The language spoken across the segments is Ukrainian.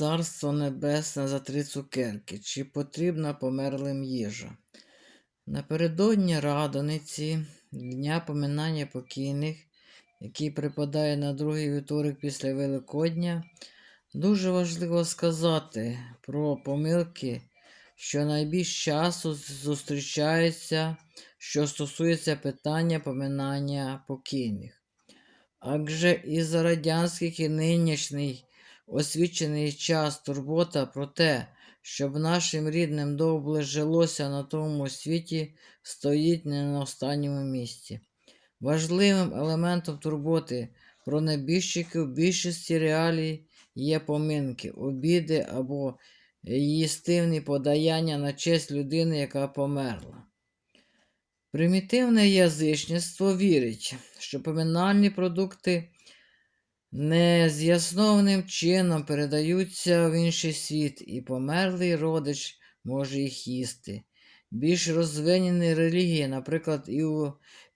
Царство Небесне за три цукерки. Чи потрібна померлим їжа? Напередодні Радониці, Дня поминання покійних, який припадає на другий вівторок після Великодня, дуже важливо сказати про помилки, що найбільш часу зустрічаються, що стосується питання поминання покійних. Адже і за радянських і нинішній освічений час турбота про те, щоб нашим рідним добре жилося на тому світі, стоїть не на останньому місці. Важливим елементом турботи про небіжчиків в більшості реалій є поминки, обіди або їстивні подаяння на честь людини, яка померла. Примітивне язичництво вірить, що поминальні продукти нез'яснованим чином передаються в інший світ, і померлий родич може їх їсти. Більш розвинені релігії, наприклад, і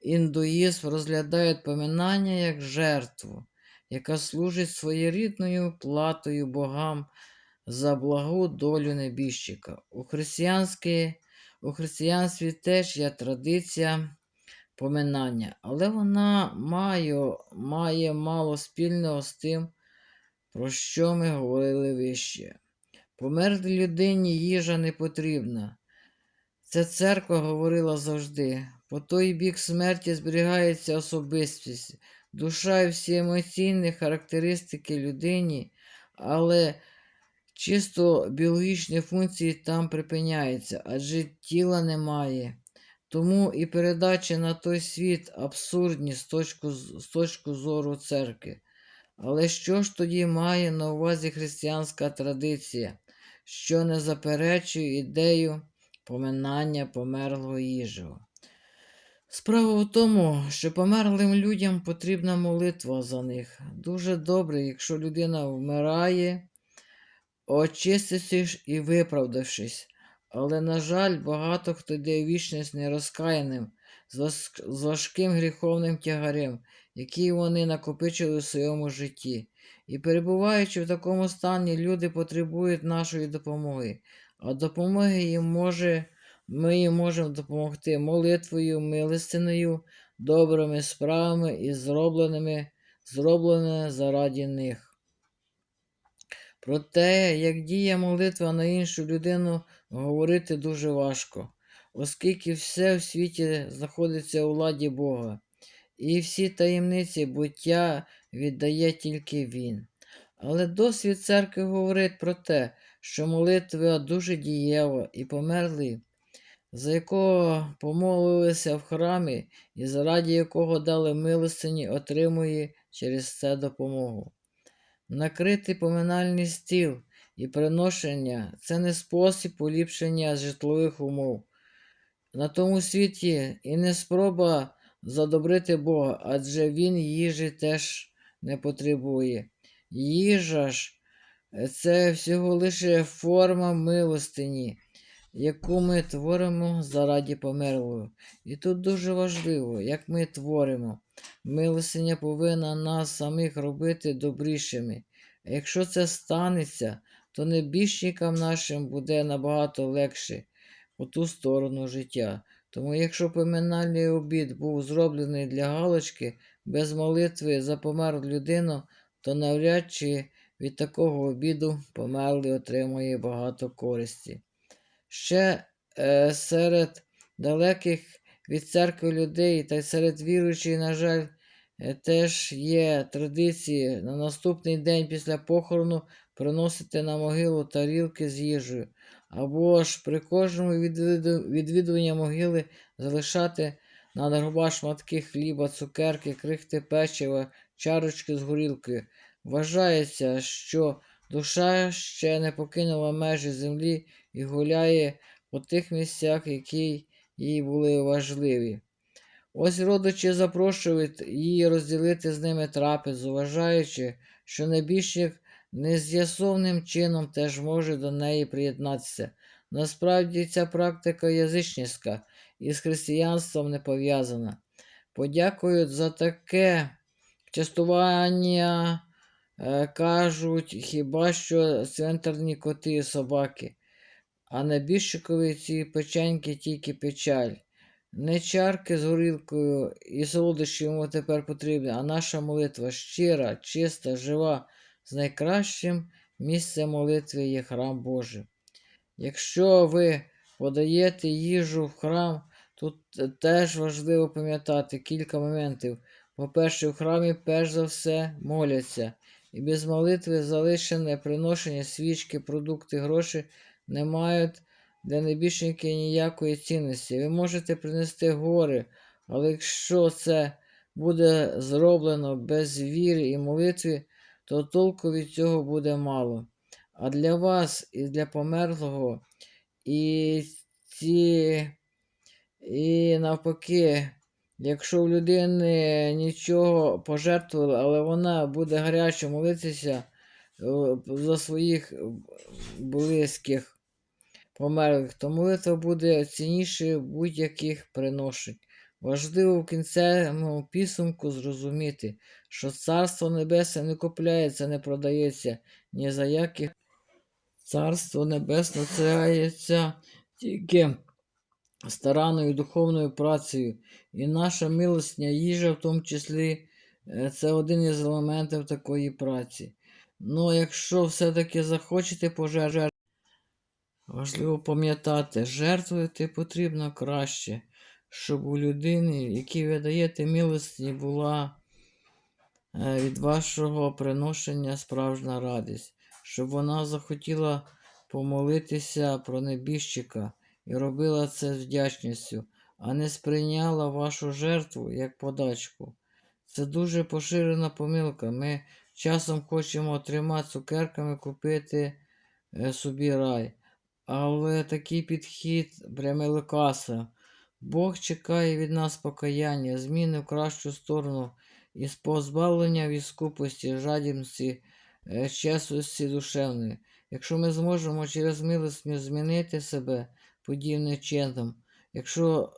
індуїзм розглядають поминання як жертву, яка служить своєрідною платою богам за благу долю небіжчика. У, у християнстві теж є традиція поминання, але вона має, має мало спільного з тим, про що ми говорили вище. Померлій людині їжа не потрібна. Це церква говорила завжди. По той бік смерті зберігається особистість, душа і всі емоційні характеристики людині, але чисто біологічні функції там припиняються, адже тіла немає. Тому і передачі на той світ абсурдні з точки, з точки зору церкви. Але що ж тоді має на увазі християнська традиція, що не заперечує ідею поминання померлого їжого? Справа в тому, що померлим людям потрібна молитва за них. Дуже добре, якщо людина вмирає, очистившись і виправдавшись. Але, на жаль, багато хто йде в вічність нерозкаяним, з важким гріховним тягарем, який вони накопичили в своєму житті. І перебуваючи в такому стані, люди потребують нашої допомоги, а допомоги їм може, ми їм можемо допомогти молитвою, милостиною, добрими справами і зробленими, зробленими заради них. Про те, як діє молитва на іншу людину, говорити дуже важко, оскільки все в світі знаходиться у владі Бога, і всі таємниці буття віддає тільки Він. Але досвід церкви говорить про те, що молитва дуже дієва і померлий, за якого помолилися в храмі і заради якого дали милостині, отримує через це допомогу. Накритий поминальний стіл і приношення це не спосіб поліпшення житлових умов. На тому світі і не спроба задобрити Бога, адже Він їжі теж не потребує. Їжа ж це всього лише форма милостині, яку ми творимо заради померлого. І тут дуже важливо, як ми творимо. Милостиня повинна нас самих робити добрішими. А якщо це станеться, то небіжчикам нашим буде набагато легше по ту сторону життя. Тому, якщо поминальний обід був зроблений для галочки без молитви за померлу людину, то навряд чи від такого обіду померлий отримує багато користі. Ще е, серед далеких від церкви людей та й серед віруючих, на жаль, е, теж є традиції на наступний день після похорону приносити на могилу тарілки з їжею, або ж при кожному відвідуванні могили залишати на гроба шматки хліба, цукерки, крихти печива, чарочки з горілкою. Вважається, що душа ще не покинула межі землі і гуляє по тих місцях, які їй були важливі. Ось родичі запрошують її розділити з ними трапезу, вважаючи, що небіжчик нез'ясовним чином теж може до неї приєднатися. Насправді ця практика язичницька і з християнством не пов'язана. Подякують за таке частування е, кажуть, хіба що центрні коти і собаки. А небіжчикові ці печеньки тільки печаль. Не чарки з горілкою і солодощі йому тепер потрібні, а наша молитва щира, чиста, жива, з найкращим місцем молитви є храм Божий. Якщо ви подаєте їжу в храм, тут теж важливо пам'ятати кілька моментів. По-перше, в храмі перш за все моляться, і без молитви залишене приношення свічки, продукти, гроші не мають для небіжчиків ніякої цінності. Ви можете принести гори, але якщо це буде зроблено без віри і молитви, то толку від цього буде мало. А для вас і для померлого, і ці, і навпаки, якщо в людини нічого пожертвували, але вона буде гаряче молитися е, за своїх близьких померлих, то молитва буде цінніше будь-яких приношень. Важливо в кінцевому підсумку зрозуміти, що Царство Небесне не купляється, не продається ні за яких. Царство Небесне цається тільки старанною духовною працею, і наша милостня їжа, в тому числі, е, це один із елементів такої праці. Ну, якщо все-таки захочете пожертвувати, Важливо пам'ятати, жертвувати потрібно краще, щоб у людини, якій ви даєте милості, була е, від вашого приношення справжня радість, щоб вона захотіла помолитися про небіжчика і робила це з вдячністю, а не сприйняла вашу жертву як подачку. Це дуже поширена помилка. Ми часом хочемо трьома цукерками купити е, собі рай. Але такий підхід пряме лекаса. Бог чекає від нас покаяння, зміни в кращу сторону і позбавлення від скупості, жадібності, чесності душевної. Якщо ми зможемо через милость змінити себе подібним чином, якщо